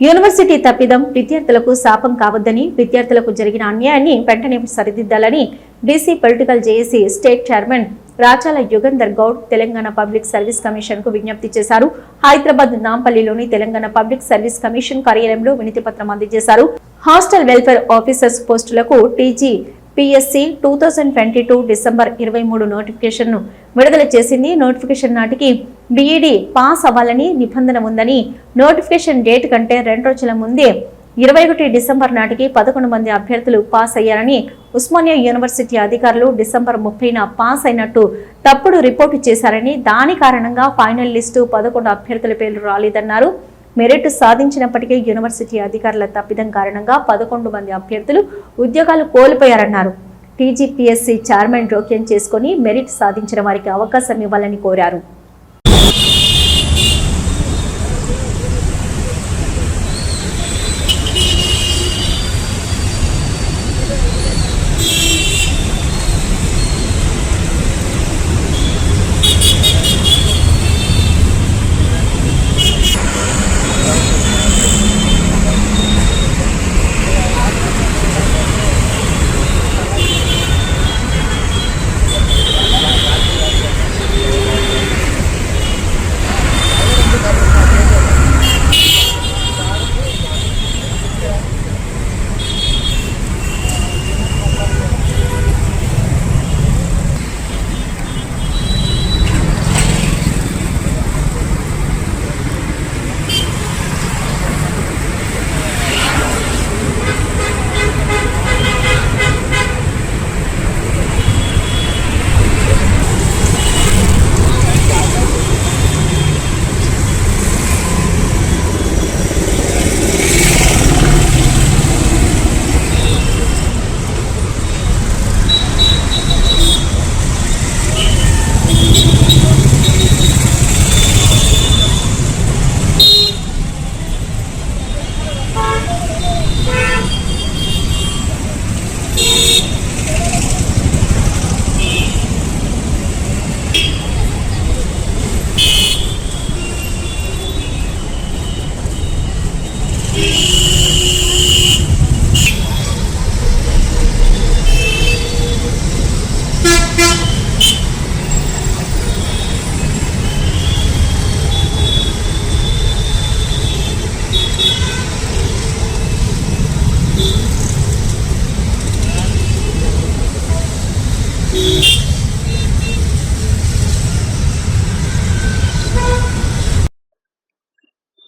University తప్పిదం విద్యార్థులకు శాపం కావద్దని విద్యార్థులకు జరిగిన అన్యాయాన్ని వెంటనే సరిదిద్దాలని DC political JAC state chairman Rachala Yugandhar Goud Telangana public service కమిషన్కు విజ్ఞప్తి చేశారు. హైదరాబాద్ నాంపల్లిలోని తెలంగాణ పబ్లిక్ సర్వీస్ కమిషన్ కార్యాలయంలో వినతి పత్రం అందజేశారు. హాస్టల్ వెల్ఫేర్ ఆఫీసర్స్ పోస్టులకు TG PSC two thousand twenty two December ఇరవై మూడు నోటిఫికేషన్ను విడుదల చేసింది. నోటిఫికేషన్ నాటికి బీఈడి పాస్ అవ్వాలని నిబంధన ఉందని నోటిఫికేషన్ డేట్ కంటే రెండు రోజుల ముందే ఇరవై ఒకటి డిసెంబర్ నాటికి పదకొండు మంది అభ్యర్థులు పాస్ అయ్యారని ఉస్మానియా యూనివర్సిటీ అధికారులు డిసెంబర్ ముప్పైన పాస్ అయినట్టు తప్పుడు రిపోర్టు చేశారని దాని కారణంగా ఫైనల్ లిస్టు పదకొండు అభ్యర్థుల పేర్లు రాలేదన్నారు. మెరిట్ సాధించినప్పటికీ యూనివర్సిటీ అధికారుల తప్పిదం కారణంగా పదకొండు మంది అభ్యర్థులు ఉద్యోగాలు కోల్పోయారన్నారు. టీజీపీఎస్సీ చైర్మన్ జోక్యం చేసుకుని మెరిట్ సాధించిన వారికి అవకాశం ఇవ్వాలని కోరారు.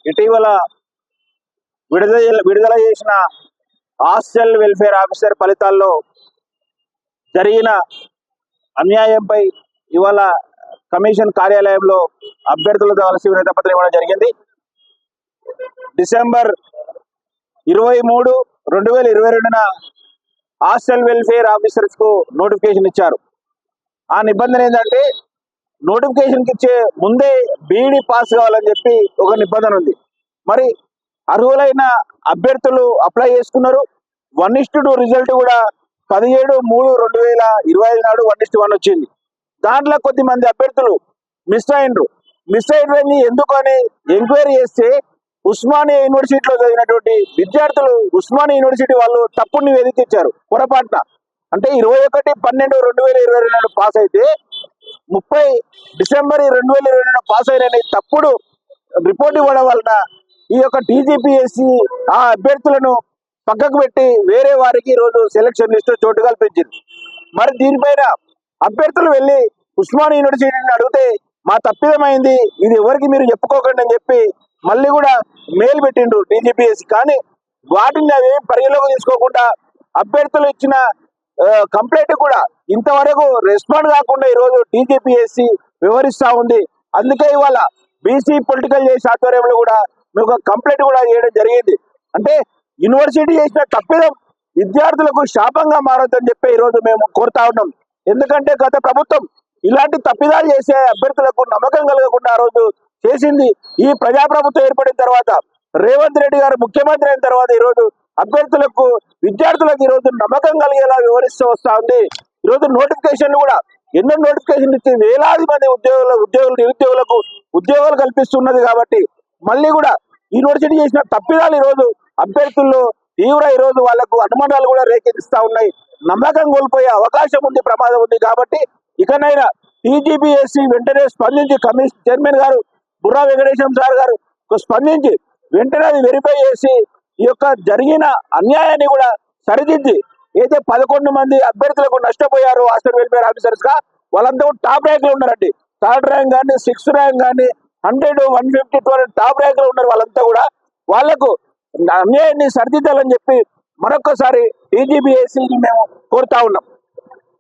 ఇటీవల విడుదల విడుదల చేసిన హాస్టల్ వెల్ఫేర్ ఆఫీసర్ ఫలితాల్లో జరిగిన అన్యాయంపై ఇవాళ కమిషన్ కార్యాలయంలో అభ్యర్థులతో కలిసి వినతపత్రం ఇవ్వడం జరిగింది. డిసెంబర్ ఇరవై మూడు రెండు వేల ఇరవై రెండున హాస్టల్ వెల్ఫేర్ ఆఫీసర్స్కు నోటిఫికేషన్ ఇచ్చారు. ఆ నిబంధన ఏంటంటే నోటిఫికేషన్ ఇచ్చే ముందే బీఈడి పాస్ కావాలని చెప్పి ఒక నిబంధన ఉంది. మరి అర్హులైన అభ్యర్థులు అప్లై చేసుకున్నారు. వన్ ఇస్ట్ టూ రిజల్ట్ కూడా పదిహేడు మూడు రెండు వేల ఇరవై ఐదు నాడు వన్ ఇస్ట్ వన్ వచ్చింది. దాంట్లో కొద్ది మంది అభ్యర్థులు మిస్ అయినరు. మిస్ అయినవి ఎందుకు అని ఎంక్వైరీ చేస్తే ఉస్మానియా యూనివర్సిటీలో చదివినటువంటి విద్యార్థులు ఉస్మానియా యూనివర్సిటీ వాళ్ళు తప్పుడు నివేదిక ఇచ్చారు పొరపాటున. అంటే ఇరవై ఒకటి పన్నెండు రెండు వేల ఇరవై రెండు పాస్ అయితే ముప్పై డిసెంబర్ రెండు వేల ఇరవై రెండు పాస్ అయిన తప్పుడు రిపోర్ట్ ఇవ్వడం వలన ఈ యొక్క టీజీపీఎస్సి ఆ అభ్యర్థులను పక్కకు పెట్టి వేరే వారికి ఈరోజు రోజు సెలక్షన్ లిస్ట్ చోటు కల్పించింది. మరి దీనిపైన అభ్యర్థులు వెళ్ళి ఉస్మాన్ యూనివర్సిటీని అడిగితే మా తప్పిదమైంది ఇది ఎవరికి మీరు చెప్పుకోకండి అని చెప్పి మళ్ళీ కూడా మెయిల్ పెట్టిండు టీజీపీఎస్సి. కానీ వాటిని అవి పరిగణలోకి తీసుకోకుండా అభ్యర్థులు ఇచ్చిన కంప్లైంట్ కూడా ఇంతవరకు రెస్పాండ్ కాకుండా ఈ రోజు టీజీపీఎస్సి వివరిస్తా ఉంది. అందుకే ఇవాళ బీసీ పొలిటికల్ చేసే ఆధ్వర్యంలో కూడా మీకు కంప్లైంట్ కూడా చేయడం జరిగింది. అంటే యూనివర్సిటీ చేసిన తప్పిదం విద్యార్థులకు శాపంగా మారొద్దని చెప్పి ఈ రోజు మేము కోరుతా ఉన్నాం. ఎందుకంటే గత ప్రభుత్వం ఇలాంటి తప్పిదాలు చేసే అభ్యర్థులకు నమ్మకం కలగకుండా ఆ రోజు చేసింది. ఈ ప్రజాప్రభుత్వం ఏర్పడిన తర్వాత రేవంత్ రెడ్డి గారు ముఖ్యమంత్రి అయిన తర్వాత ఈ రోజు అభ్యర్థులకు విద్యార్థులకు ఈ రోజు నమ్మకం కలిగేలా వివరిస్తూ వస్తా ఉంది. ఈ రోజు నోటిఫికేషన్లు కూడా ఎన్నో నోటిఫికేషన్లు ఇచ్చి వేలాది మంది ఉద్యోగుల ఉద్యోగులు నిరుద్యోగులకు ఉద్యోగాలు కల్పిస్తున్నది కాబట్టి మళ్ళీ కూడా యూనివర్సిటీ చేసిన తప్పిదాలు ఈరోజు అభ్యర్థుల్లో తీవ్ర ఈరోజు వాళ్ళకు అనుమానాలు కూడా రేకెత్తిస్తా ఉన్నాయి. నమ్మకం కోల్పోయే అవకాశం ఉంది ప్రమాదం ఉంది కాబట్టి ఇకనైనా టీజీపీఎస్సీ వెంటనే స్పందించి కమిషన్ చైర్మన్ గారు బుర్రా వెంకటేశం సార్ గారు స్పందించి వెంటనే అది వెరిఫై చేసి ఈ యొక్క జరిగిన అన్యాయాన్ని కూడా సరిదిద్ది అయితే పదకొండు మంది అభ్యర్థులకు నష్టపోయారు హాస్టల్ వెల్ఫేర్ ఆఫీసర్స్గా వాళ్ళంతా కూడా టాప్ ర్యాంక్లో ఉన్నారండి. థర్డ్ ర్యాంక్ కానీ సిక్స్త్ ర్యాంక్ కానీ hundred one fifty two top ర్యాంక్లో ఉన్నారు వాళ్ళంతా కూడా. వాళ్ళకు అన్యాయాన్ని సరిదిద్దాలని చెప్పి మరొకసారి టీజీబీఎస్సీని మేము కోరుతా ఉన్నాం.